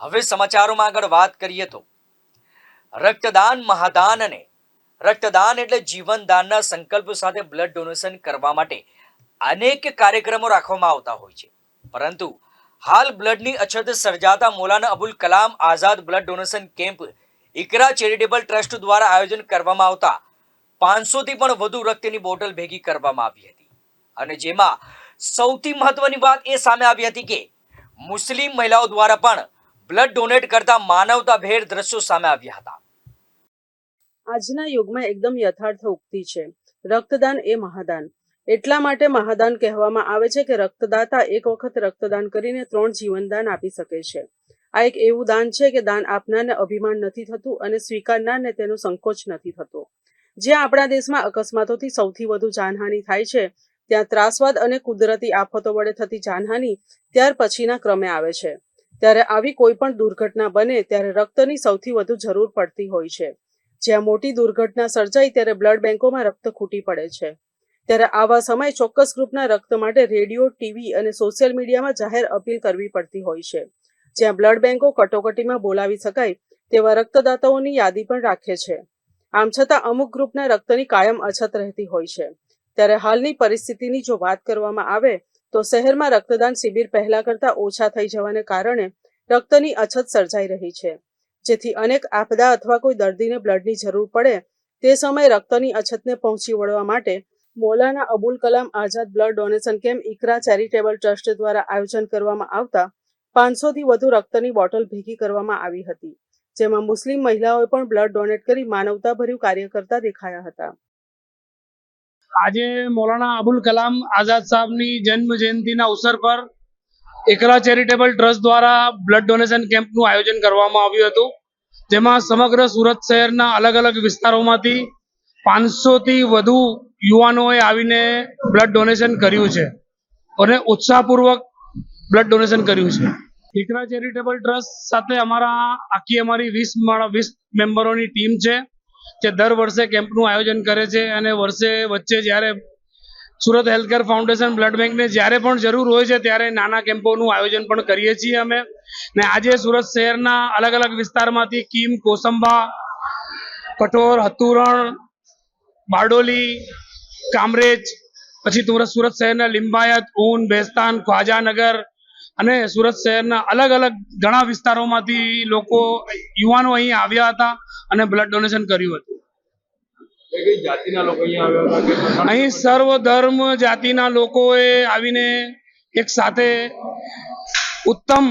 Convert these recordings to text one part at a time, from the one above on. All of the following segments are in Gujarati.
હવે સમાચારોમાં આગળ વાત કરીએ તો રક્તદાન મહાદાન અને રક્તદાન એટલે જીવનદાનના સંકલ્પ સાથે બ્લડ ડોનેશન કરવા માટે અનેક કાર્યક્રમો રાખવામાં આવતા હોય છે. પરંતુ હાલ બ્લડની અછત સર્જાતા Maulana Abul Kalam Azad blood donation camp Iqra charitable trust દ્વારા આયોજન કરવામાં આવતા પાંચસોથી પણ વધુ રક્તની બોટલ ભેગી કરવામાં આવી હતી. અને જેમાં સૌથી મહત્વની વાત એ સામે આવી હતી કે મુસ્લિમ મહિલાઓ દ્વારા પણ બ્લડ ડોનેટ કરતા માનવતાભેર દ્રશ્યો સામે આવ્યા હતા. આજના યુગમાં એકદમ યથાર્થ ઉક્તિ છે. રક્તદાન એ મહાદાન. એટલા માટે મહાદાન કહેવામાં આવે છે કે રક્તદાતા એક વખત રક્તદાન કરીને ત્રણ જીવનદાન આપી શકે છે. આ એક એવું દાન છે કે દાન આપનારને અભિમાન નથી થતું અને સ્વીકારનારને તેનો સંકોચ નથી થતો. જ્યાં આપણા દેશમાં અકસ્માતોથી સૌથી વધુ જાનહાનિ થાય છે, ત્યાં ત્રાસવાદ અને કુદરતી આફતો વડે થતી જાનહાનિ ત્યાર પછીના ક્રમે આવે છે. ત્યારે આવી કોઈ પણ દુર્ઘટના બને ત્યારે રક્તની સૌથી વધુ જરૂર પડતી હોય છે. જ્યાં મોટી દુર્ઘટના સર્જાય ત્યારે બ્લડ બેંકોમાં રક્ત ખૂટી પડે છે. ત્યારે આવા સમય ચોક્કસ ગ્રુપના રક્ત માટે રેડિયો, ટીવી અને સોશિયલ મીડિયામાં જાહેર અપીલ કરવી પડતી હોય છે. જ્યાં બ્લડ બેંકો કટોકટીમાં બોલાવી શકાય તેવા રક્તદાતાઓની યાદી પણ રાખે છે. આમ છતાં અમુક ગ્રુપના રક્તની કાયમ અછત રહેતી હોય છે. ત્યારે હાલની પરિસ્થિતિની જો વાત કરવામાં આવે તો શહેરમાં રક્તદાન શિબિર પહેલા કરતા ઓછા થઈ જવાને કારણે રક્તની અછત સર્જાઈ રહી છે. જેથી અનેક આપદા અથવા કોઈ દર્દીને બ્લડની જરૂર પડે તે સમયે રક્તની અછતને પહોંચી વળવા માટે Maulana Abul Kalam Azad blood donation camp Iqra charitable trust દ્વારા આયોજન કરવામાં આવતા પાંચસોથી વધુ રક્તની બોટલ ભેગી કરવામાં આવી હતી, જેમાં મુસ્લિમ મહિલાઓએ પણ બ્લડ ડોનેટ કરી માનવતાભર્યું કાર્ય કરતા દેખાયા હતા. આજે મૌલાના અબુલ કલામ આઝાદ સાહેબની જન્મ જયંતિના અવસર પર એકરા ચેરિટેબલ ટ્રસ્ટ દ્વારા બ્લડ ડોનેશન કેમ્પનું આયોજન કરવામાં આવ્યું હતું. જેમાં સમગ્ર સુરત શહેરના અલગ અલગ વિસ્તારોમાંથી પાંચસોથી વધુ યુવાનોએ આવીને બ્લડ ડોનેશન કર્યું છે અને ઉત્સાહપૂર્વક બ્લડ ડોનેશન કર્યું છે. એકરા ચેરિટેબલ ટ્રસ્ટ સાથે અમારા આખી અમારી વીસ વીસ મેમ્બરોની ટીમ છે. જે દર વર્ષે કેમ્પનું આયોજન કરે છે અને વર્ષે વચ્ચે જ્યારે સુરત હેલ્થકેર ફાઉન્ડેશન બ્લડ બેંકને જ્યારે પણ જરૂર હોય છે ત્યારે નાના કેમ્પોનું આયોજન પણ કરીએ છીએ અમે. ને આજે સુરત શહેરના અલગ અલગ વિસ્તારમાંથી કીમ, કોસંબા, કઠોર હતુરણ બારડોલી, કામરેજ, પછી સુરત શહેરના લિંબાયત, ઊન, બેસ્તાન ખ્વાજાનગર અને સુરત શહેરના અલગ અલગ ઘણા વિસ્તારોમાંથી લોકો યુવાનો અહીં આવ્યા હતા અને બ્લડ ડોનેશન કર્યું હતું. અહીં સર્વ ધર્મ જાતિના લોકોએ આવીને એક સાથે ઉત્તમ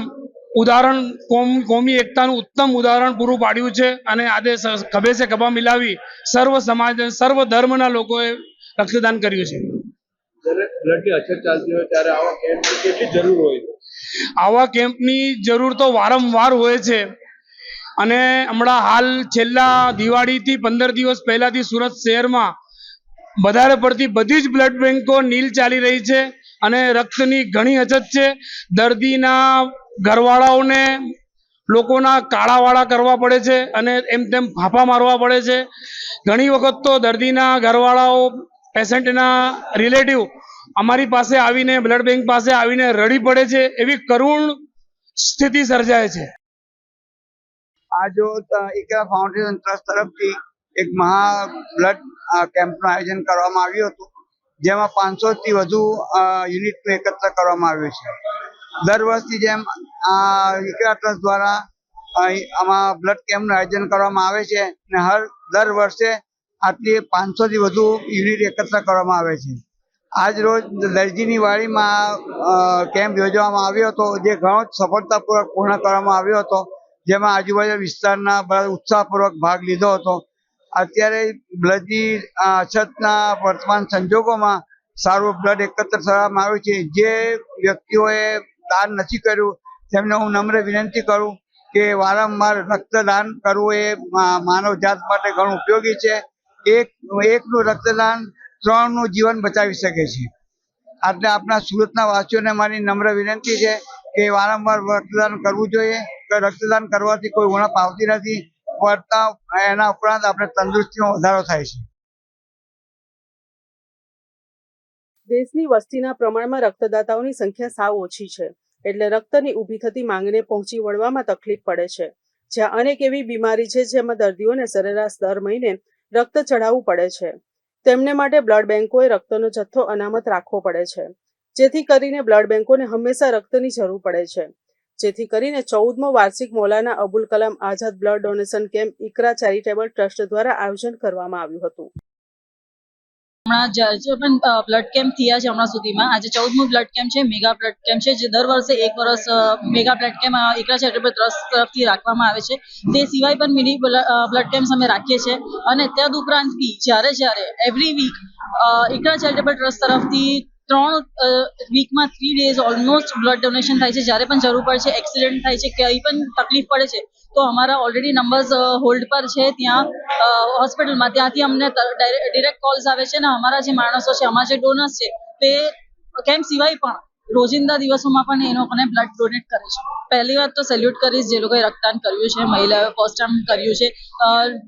ઉદાહરણ કોમ કોમી એકતાનું ઉત્તમ ઉદાહરણ પૂરું પાડ્યું છે અને આજે ખભે સે ખભા મિલાવી સર્વ સમાજ સર્વ ધર્મના લોકોએ રક્તદાન કર્યું છે. બ્લડની અછત ચાલતી હોય ત્યારે આવા કેટલી જરૂર હોય? છે આવા કેમ્પની જરૂર તો વારંવાર હોય છે. અને હમણાં હાલ છેલ્લા દિવાળીથી પંદર દિવસ પહેલાંથી સુરત શહેરમાં વધારે પડતી બધી જ બ્લડ બેન્કો નીલ ચાલી રહી છે અને રક્તની ઘણી અછત છે. દર્દીના ઘરવાળાઓને લોકોના કાળાવાળા કરવા પડે છે અને એમ તેમ ફાંફા મારવા પડે છે. ઘણી વખત તો દર્દીના ઘરવાળાઓ, પેશન્ટના રિલેટિવ અમારી પાસે આવીને બ્લડ બેંક પાસે આવીને રડી પડે છે, એવી કરુણ સ્થિતિ સર્જાય છે. આ જો એકતા ફાઉન્ડેશન ટ્રસ્ટ તરફથી એક મહા બ્લડ કેમ્પનું આયોજન કરવામાં આવ્યું હતું, જેમાં પાંચસો થી વધુ યુનિટનું એકત્ર કરવામાં આવ્યું છે. દર વર્ષની જેમ આ એકતા ટ્રસ્ટ દ્વારા આમાં બ્લડ કેમ્પનું આયોજન કરવામાં આવે છે અને હર, દર વર્ષે આટલી પાંચસો થી વધુ યુનિટ એકત્ર કરવામાં આવે છે. આજ રોજ દરજીની વાડીમાં કેમ્પ યોજવામાં આવ્યો હતો, જે ઘણો જ સફળતાપૂર્વક પૂર્ણ કરવામાં આવ્યો હતો, જેમાં આજુબાજુ વિસ્તારના બધા ઉત્સાહપૂર્વક ભાગ લીધો હતો. અત્યારે બ્લડની અછતના વર્તમાન સંજોગોમાં સારું બ્લડ એકત્ર કરવામાં આવ્યું છે. જે વ્યક્તિઓએ દાન નથી કર્યું, તેમને હું નમ્ર વિનંતી કરું કે વારંવાર રક્તદાન કરવું એ માનવ જાત માટે ઘણું ઉપયોગી છે. એક, એકનું રક્તદાન ત્રણનું જીવન બચાવી શકે છે. એટલે આપણા સુરતના વાસીઓને મારી નમ્ર વિનંતી છે કે વારંવાર રક્તદાન કરવું જોઈએ, કે રક્તદાન કરવાથી કોઈ ઉણપ આવતી નથી, પડતા એના ઉપરાંત આપણે તંદુરસ્તીમાં વધારો થાય છે. દેશની વસ્તીના પ્રમાણમાં રક્તદાતાઓની સંખ્યા સાવ ઓછી છે, એટલે રક્તની ઊભી થતી માંગને પહોંચી વળવામાં તકલીફ પડે છે. જ્યાં અનેક એવી બીમારી છે જેમાં દર્દીઓને સરેરાશ દર મહિને રક્ત ચઢાવવું પડે છે. તેમને માટે બ્લડ બેંકોએ રક્તનો જથ્થો અનામત રાખવો પડે છે. જેથી કરીને બ્લડ બેંકોને હંમેશા રક્તની જરૂર પડે છે. જેથી કરીને ચૌદમો વાર્ષિક Maulana Abul Kalam Azad blood donation camp Iqra charitable trust દ્વારા આયોજન કરવામાં આવ્યું હતું. હમણાં જે પણ બ્લડ કેમ્પ થયા છે હમણાં સુધીમાં, આજે ચૌદમું બ્લડ કેમ્પ છે મેગા બ્લડ કેમ્પ છે, જે દર વર્ષે એક વર્ષ mega blood camp Iqra charitable trust તરફથી રાખવામાં આવે છે. તે સિવાય પણ મિની બ્લડ કેમ્પ અમે રાખીએ છીએ. અને તદ ઉપરાંત બી જ્યારે જ્યારે every week Iqra charitable trust તરફથી ત્રણ વીકમાં three days almost blood donation થાય છે. જ્યારે પણ જરૂર પડે છે એક્સિડન્ટ થાય છે, કંઈ પણ તકલીફ પડે છે, તો અમારા ઓલરેડી નંબર્સ હોલ્ડ પર છે. ત્યાં હોસ્પિટલમાં ત્યાંથી અમને ડિરેક્ટ કોલ્સ આવે છે ને અમારા જે માણસો છે, અમારા જે ડોનર્સ છે, તે કેમ્પ સિવાય પણ રોજિંદા દિવસોમાં પણ એ લોકોને બ્લડ ડોનેટ કરે છે. પહેલી વાત તો સેલ્યુટ કરીશ જે લોકોએ રક્તદાન કર્યું છે, મહિલાઓએ ફર્સ્ટ ટાઈમ કર્યું છે.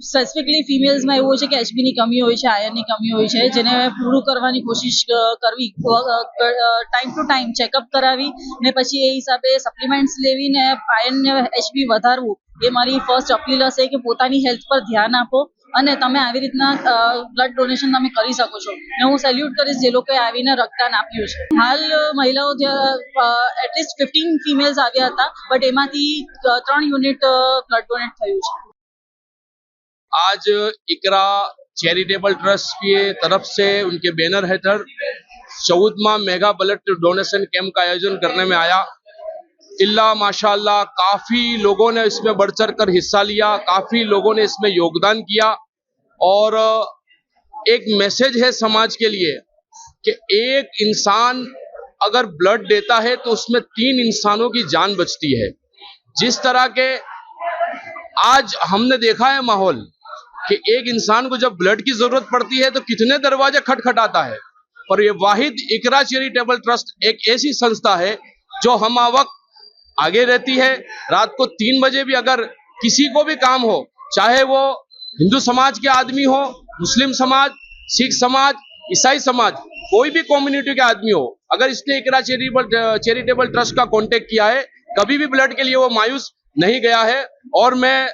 સ્પેસિફિકલી ફિમેલ્સમાં એવું હોય છે કે એચબીની કમી હોય છે આયર્નની કમી હોય છે, જેને પૂરું કરવાની કોશિશ કરવી ટાઈમ ટુ ટાઈમ ચેકઅપ કરાવી ને પછી એ હિસાબે સપ્લિમેન્ટ્સ લેવીને આયર્ન એચબી વધારવું એ મારી ફર્સ્ટ અપીલ હશે કે પોતાની હેલ્થ પર ધ્યાન આપો. અને તમે આવી રીતના બ્લડ ડોનેશન તમે કરી શકો છો. ને હું સેલ્યુટ કરીશ જે લોકોએ આવીને રક્તદાન આપ્યું છે. હાલ મહિલાઓ એટલીસ્ટ ફિફ્ટીન ફિમેલ્સ આવ્યા હતા બટ એમાંથી ત્રણ યુનિટ બ્લડ ડોનેટ થયું છે. આજ ઇકરા ચેરિટેબલ ટ્રસ્ટ તરફ तरफ ઉનકે બેનર હેઠળ हेठर चौदमा मेगा ब्लड डोनेशन कैंप આયોજન કરને करने में इल्ला माशाल्लाह, काफ़ी लोगों ने इसमें बढ़ चढ़ कर हिस्सा लिया, काफ़ी लोगों ने इसमें योगदान किया। और एक मैसेज है समाज के लिए कि एक इंसान अगर ब्लड देता है तो उसमें तीन इंसानों की जान बचती है। जिस तरह के आज हमने देखा है माहौल कि एक इंसान को जब ब्लड की ज़रूरत पड़ती है तो कितने दरवाजे खटखटाता है। पर ये वाहिद इकरा चैरिटेबल ट्रस्ट एक ऐसी संस्था है जो हम वक्त आगे रहती है। रात को तीन बजे भी अगर किसी को भी काम हो, चाहे वो हिंदू समाज के आदमी हो, मुस्लिम समाज, सिख समाज, ईसाई समाज, कोई भी कम्युनिटी के आदमी हो, अगर इसने इकरा चैरिटेबल चैरिटेबल ट्रस्ट का कांटेक्ट किया है, कभी भी ब्लड के लिए वो मायूस नहीं गया है। और मैं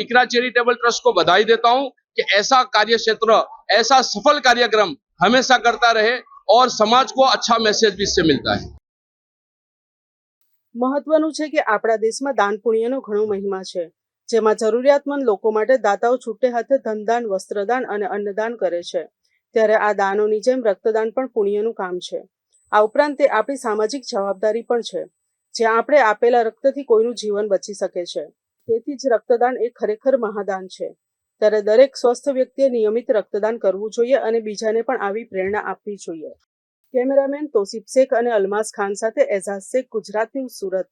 इकरा चैरिटेबल ट्रस्ट को बधाई देता हूँ कि ऐसा कार्य क्षेत्र, ऐसा सफल कार्यक्रम हमेशा करता रहे और समाज को अच्छा मैसेज भी इससे मिलता है। મહત્વનું છે કે આપણા દેશમાં દાન પુણ્યનો ઘણો મહિમા છે, જેમાં જરૂરિયાતમંદ લોકો માટે દાતાઓ છૂટે હાથે ધનદાન, વસ્ત્રદાન અને અન્નદાન કરે છે. ત્યારે આ દાનોની જેમ રક્તદાન પણ પુણ્યનું કામ છે. આ ઉપરાંત તે આપણી સામાજિક જવાબદારી પણ છે જ્યાં આપણે આપેલા રક્તથી કોઈનું જીવન બચી શકે છે. તેથી જ રક્તદાન એ ખરેખર મહાદાન છે. ત્યારે દરેક સ્વસ્થ વ્યક્તિએ નિયમિત રક્તદાન કરવું જોઈએ અને બીજાને પણ આવી પ્રેરણા આપવી જોઈએ. કેમેરામેન તોસીફ શેખ અને અલમાસ ખાન સાથે એઝાઝ શેખ ગુજરાત સુરત.